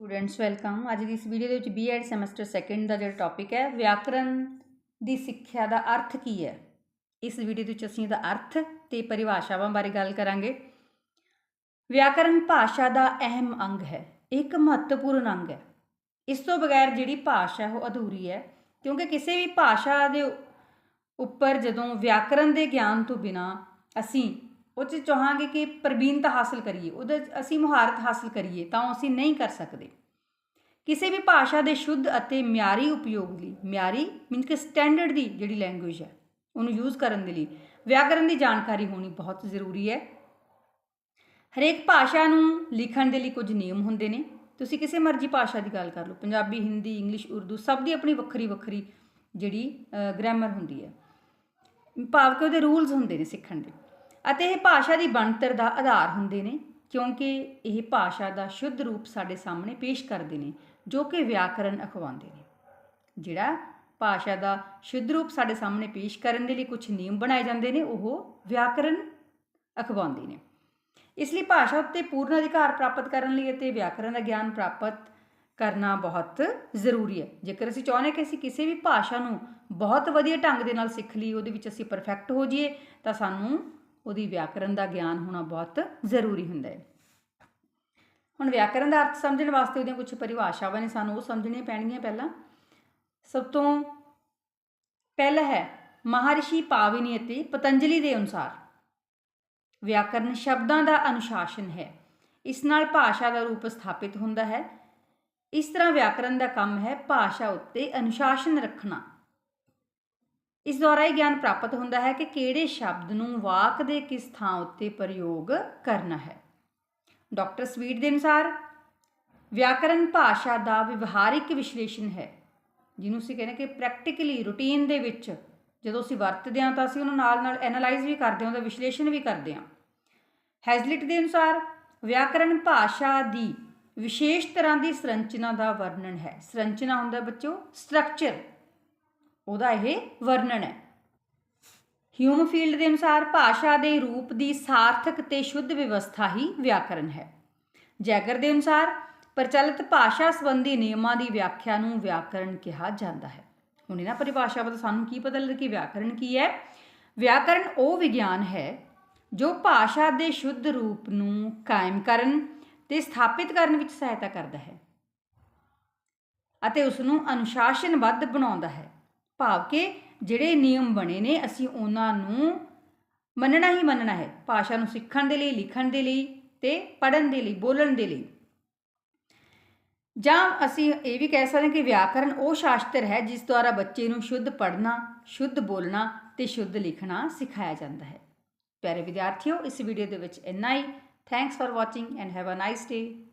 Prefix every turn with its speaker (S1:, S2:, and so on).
S1: Students welcome ਅੱਜ ਦੀ ਇਸ video ਦੇ ਵਿੱਚ ਬੀਐਡ ਸੈਮੈਸਟਰ 2nd ਦਾ ਜਿਹੜਾ ਟੌਪਿਕ ਹੈ ਵਿਆਕਰਣ ਦੀ ਸਿੱਖਿਆ ਦਾ ਅਰਥ ਕੀ ਹੈ? ਇਸ ਵੀਡੀਓ ਦੇ ਵਿੱਚ ਅਸੀਂ ਇਹਦਾ ਅਰਥ ਤੇ ਪਰਿਭਾਸ਼ਾਵਾਂ ਬਾਰੇ ਗੱਲ ਕਰਾਂਗੇ। ਵਿਆਕਰਣ ਭਾਸ਼ਾ ਦਾ ਅਹਿਮ ਅੰਗ ਹੈ ਇੱਕ ਮਹੱਤਵਪੂਰਨ ਅੰਗ ਹੈ। ਇਸ ਤੋਂ ਬਗੈਰ ਜਿਹੜੀ ਭਾਸ਼ਾ ਉਹ ਅਧੂਰੀ ਹੈ, ਕਿਉਂਕਿ ਕਿਸੇ ਵੀ ਭਾਸ਼ਾ ਦੇ ਉੱਪਰ ਜਦੋਂ ਵਿਆਕਰਣ ਦੇ ਗਿਆਨ ਤੋਂ ਬਿਨਾ ਅਸੀਂ ਉਹ 'ਚ ਚਾਹਾਂਗੇ ਕਿ ਪ੍ਰਬੀਨਤਾ ਹਾਸਲ ਕਰੀਏ, ਉਹਦੇ ਅਸੀਂ ਮੁਹਾਰਤ ਹਾਸਲ ਕਰੀਏ, ਤਾਂ ਉਹ ਅਸੀਂ ਨਹੀਂ ਕਰ ਸਕਦੇ। ਕਿਸੇ ਵੀ ਭਾਸ਼ਾ ਦੇ ਸ਼ੁੱਧ ਅਤੇ ਮਿਆਰੀ ਉਪਯੋਗ ਲਈ, ਮਿਆਰੀ ਮੀਨਸ ਕਿ ਸਟੈਂਡਰਡ ਦੀ ਜਿਹੜੀ ਲੈਂਗੁਏਜ ਹੈ, ਉਹਨੂੰ ਯੂਜ਼ ਕਰਨ ਦੇ ਲਈ ਵਿਆਕਰਨ ਦੀ ਜਾਣਕਾਰੀ ਹੋਣੀ ਬਹੁਤ ਜ਼ਰੂਰੀ ਹੈ। ਹਰੇਕ ਭਾਸ਼ਾ ਨੂੰ ਲਿਖਣ ਦੇ ਲਈ ਕੁਝ ਨਿਯਮ ਹੁੰਦੇ ਨੇ। ਤੁਸੀਂ ਕਿਸੇ ਮਰਜ਼ੀ ਭਾਸ਼ਾ ਦੀ ਗੱਲ ਕਰ ਲਓ, ਪੰਜਾਬੀ, ਹਿੰਦੀ, ਇੰਗਲਿਸ਼, ਉਰਦੂ, ਸਭ ਦੀ ਆਪਣੀ ਵੱਖਰੀ ਵੱਖਰੀ ਜਿਹੜੀ ਗ੍ਰਾਮਰ ਹੁੰਦੀ ਹੈ। ਭਾਵ ਕਿ ਉਹਦੇ ਰੂਲਸ ਹੁੰਦੇ ਨੇ ਸਿੱਖਣ ਦੇ। ਅਤੇ ਇਹ ਭਾਸ਼ਾ ਦੀ ਬਣਤਰ ਦਾ ਆਧਾਰ ਹੁੰਦੇ ਨੇ, ਕਿਉਂਕਿ ਇਹ ਭਾਸ਼ਾ ਦਾ ਸ਼ੁੱਧ ਰੂਪ ਸਾਡੇ ਸਾਹਮਣੇ ਪੇਸ਼ ਕਰਦੇ ਨੇ, ਜੋ ਕਿ ਵਿਆਕਰਨ ਅਖਵਾਉਂਦੇ ਨੇ। ਜਿਹੜਾ ਭਾਸ਼ਾ ਦਾ ਸ਼ੁੱਧ ਰੂਪ ਸਾਡੇ ਸਾਹਮਣੇ ਪੇਸ਼ ਕਰਨ ਦੇ ਲਈ ਕੁਝ ਨਿਯਮ ਬਣਾਏ ਜਾਂਦੇ ਨੇ, ਉਹ ਵਿਆਕਰਨ ਅਖਵਾਉਂਦੇ ਨੇ। ਇਸ ਲਈ ਭਾਸ਼ਾ ਉੱਤੇ ਪੂਰਨ ਅਧਿਕਾਰ ਪ੍ਰਾਪਤ ਕਰਨ ਲਈ ਅਤੇ ਵਿਆਕਰਨ ਦਾ ਗਿਆਨ ਪ੍ਰਾਪਤ ਕਰਨਾ ਬਹੁਤ ਜ਼ਰੂਰੀ ਹੈ। ਜੇਕਰ ਅਸੀਂ ਚਾਹੁੰਦੇ ਕਿ ਅਸੀਂ ਕਿਸੇ ਵੀ ਭਾਸ਼ਾ ਨੂੰ ਬਹੁਤ ਵਧੀਆ ਢੰਗ ਦੇ ਨਾਲ ਸਿੱਖ ਲਈ ਉਹਦੇ ਵਿੱਚ ਅਸੀਂ ਪਰਫੈਕਟ ਹੋ ਜਾਈਏ, ਤਾਂ ਸਾਨੂੰ ਉਹਦੀ ਵਿਆਕਰਨ ਦਾ ਗਿਆਨ ਹੋਣਾ ਬਹੁਤ ਜ਼ਰੂਰੀ ਹੁੰਦਾ ਹੈ। ਹੁਣ ਵਿਆਕਰਨ ਦਾ ਅਰਥ ਸਮਝਣ ਵਾਸਤੇ ਉਹਦੀਆਂ ਕੁਝ ਪਰਿਭਾਸ਼ਾਵਾਂ ਨੇ, ਸਾਨੂੰ ਉਹ ਸਮਝਣੀਆਂ ਪੈਣਗੀਆਂ ਪਹਿਲਾਂ। ਸਭ ਤੋਂ ਪਹਿਲਾ ਹੈ, ਮਹਾਰਿਸ਼ੀ ਪਾਵਿਨੀ ਅਤੇ ਪਤੰਜਲੀ ਦੇ ਅਨੁਸਾਰ। ਵਿਆਕਰਨ ਸ਼ਬਦਾਂ ਦਾ ਅਨੁਸ਼ਾਸਨ ਹੈ। ਇਸ ਨਾਲ ਭਾਸ਼ਾ ਦਾ ਰੂਪ ਸਥਾਪਿਤ ਹੁੰਦਾ ਹੈ। ਇਸ ਤਰ੍ਹਾਂ ਵਿਆਕਰਨ ਦਾ ਕੰਮ ਹੈ ਭਾਸ਼ਾ ਉੱਤੇ ਅਨੁਸ਼ਾਸਨ ਰੱਖਣਾ। ਇਸ ਦੁਆਰਾ ਇਹ ਗਿਆਨ ਪ੍ਰਾਪਤ ਹੁੰਦਾ ਹੈ ਕਿ ਕਿਹੜੇ ਸ਼ਬਦ ਨੂੰ ਵਾਕ ਦੇ ਕਿਸ ਥਾਂ ਉੱਤੇ ਪ੍ਰਯੋਗ ਕਰਨਾ ਹੈ। ਡਾਕਟਰ ਸਵੀਟ ਦੇ ਅਨੁਸਾਰ, ਵਿਆਕਰਨ ਭਾਸ਼ਾ ਦਾ ਵਿਵਹਾਰਿਕ ਵਿਸ਼ਲੇਸ਼ਣ ਹੈ, ਜਿਹਨੂੰ ਅਸੀਂ ਕਹਿੰਦੇ ਕਿ ਪ੍ਰੈਕਟੀਕਲੀ ਰੂਟੀਨ ਦੇ ਵਿੱਚ ਜਦੋਂ ਅਸੀਂ ਵਰਤਦੇ ਹਾਂ ਤਾਂ ਅਸੀਂ ਉਹਨੂੰ ਨਾਲ ਨਾਲ ਐਨਾਲਾਈਜ਼ ਵੀ ਕਰਦੇ ਹਾਂ, ਉਹਦਾ ਵਿਸ਼ਲੇਸ਼ਣ ਵੀ ਕਰਦੇ ਹਾਂ। ਹੈਜ਼ਲਿਟ ਦੇ ਅਨੁਸਾਰ, ਵਿਆਕਰਨ ਭਾਸ਼ਾ ਦੀ ਵਿਸ਼ੇਸ਼ ਤਰ੍ਹਾਂ ਦੀ ਸੰਰਚਨਾ ਦਾ ਵਰਣਨ ਹੈ। ਸੰਰਚਨਾ ਹੁੰਦਾ ਬੱਚੋ ਸਟਰਕਚਰ ਉਹਦਾ ਇਹ ਵਰਣਨ ਹੈ। ਹਿਊਮਫੀਲਡ ਦੇ ਅਨੁਸਾਰ ਭਾਸ਼ਾ ਦੇ ਰੂਪ ਦੀ ਸਾਰਥਕ ਤੇ ਸ਼ੁੱਧ ਵਿਵਸਥਾ ਹੀ ਵਿਆਕਰਣ ਹੈ। ਜੈਗਰ ਦੇ ਅਨੁਸਾਰ ਪ੍ਰਚਲਿਤ ਭਾਸ਼ਾ ਸੰਬੰਧੀ ਨਿਯਮਾਂ ਦੀ ਵਿਆਖਿਆ ਨੂੰ ਵਿਆਕਰਣ ਕਿਹਾ ਜਾਂਦਾ ਹੈ। ਹੁਣ ਇਹਨਾਂ ਪਰਿਭਾਸ਼ਾਵਾਂ ਤੋਂ ਸਾਨੂੰ ਕੀ ਪਤਾ ਲੱਗਦਾ ਕਿ ਵਿਆਕਰਣ ਕੀ ਹੈ? ਵਿਆਕਰਣ ਉਹ ਵਿਗਿਆਨ ਹੈ ਜੋ ਭਾਸ਼ਾ ਦੇ ਸ਼ੁੱਧ ਰੂਪ ਨੂੰ ਕਾਇਮ ਕਰਨ ਤੇ ਸਥਾਪਿਤ ਕਰਨ ਵਿੱਚ ਸਹਾਇਤਾ ਕਰਦਾ ਹੈ ਅਤੇ ਉਸ ਨੂੰ ਅਨੁਸ਼ਾਸਨਬੱਧ ਬਣਾਉਂਦਾ ਹੈ। ਭਾਵ ਕਿ ਜਿਹੜੇ ਨਿਯਮ ਬਣੇ ਨੇ, ਅਸੀਂ ਉਹਨਾਂ ਨੂੰ ਮੰਨਣਾ ਹੀ ਮੰਨਣਾ ਹੈ। ਭਾਸ਼ਾ ਨੂੰ ਸਿੱਖਣ ਦੇ ਲਈ, ਲਿਖਣ ਦੇ ਲਈ ਤੇ ਪੜ੍ਹਨ ਦੇ ਲਈ, ਬੋਲਣ ਦੇ ਲਈ। ਜਾਂ ਅਸੀਂ ਇਹ ਵੀ ਕਹਿ ਸਕਦੇ ਹਾਂ ਕਿ ਵਿਆਕਰਨ ਉਹ ਸ਼ਾਸਤਰ ਹੈ ਜਿਸ ਦੁਆਰਾ ਬੱਚੇ ਨੂੰ ਸ਼ੁੱਧ ਪੜ੍ਹਨਾ, ਸ਼ੁੱਧ ਬੋਲਣਾ ਤੇ ਸ਼ੁੱਧ ਲਿਖਣਾ ਸਿਖਾਇਆ ਜਾਂਦਾ ਹੈ। ਪਿਆਰੇ ਵਿਦਿਆਰਥੀਓ, ਇਸ ਵੀਡੀਓ ਦੇ ਵਿੱਚ ਇੰਨਾ ਹੀ। Thanks for watching and have a nice day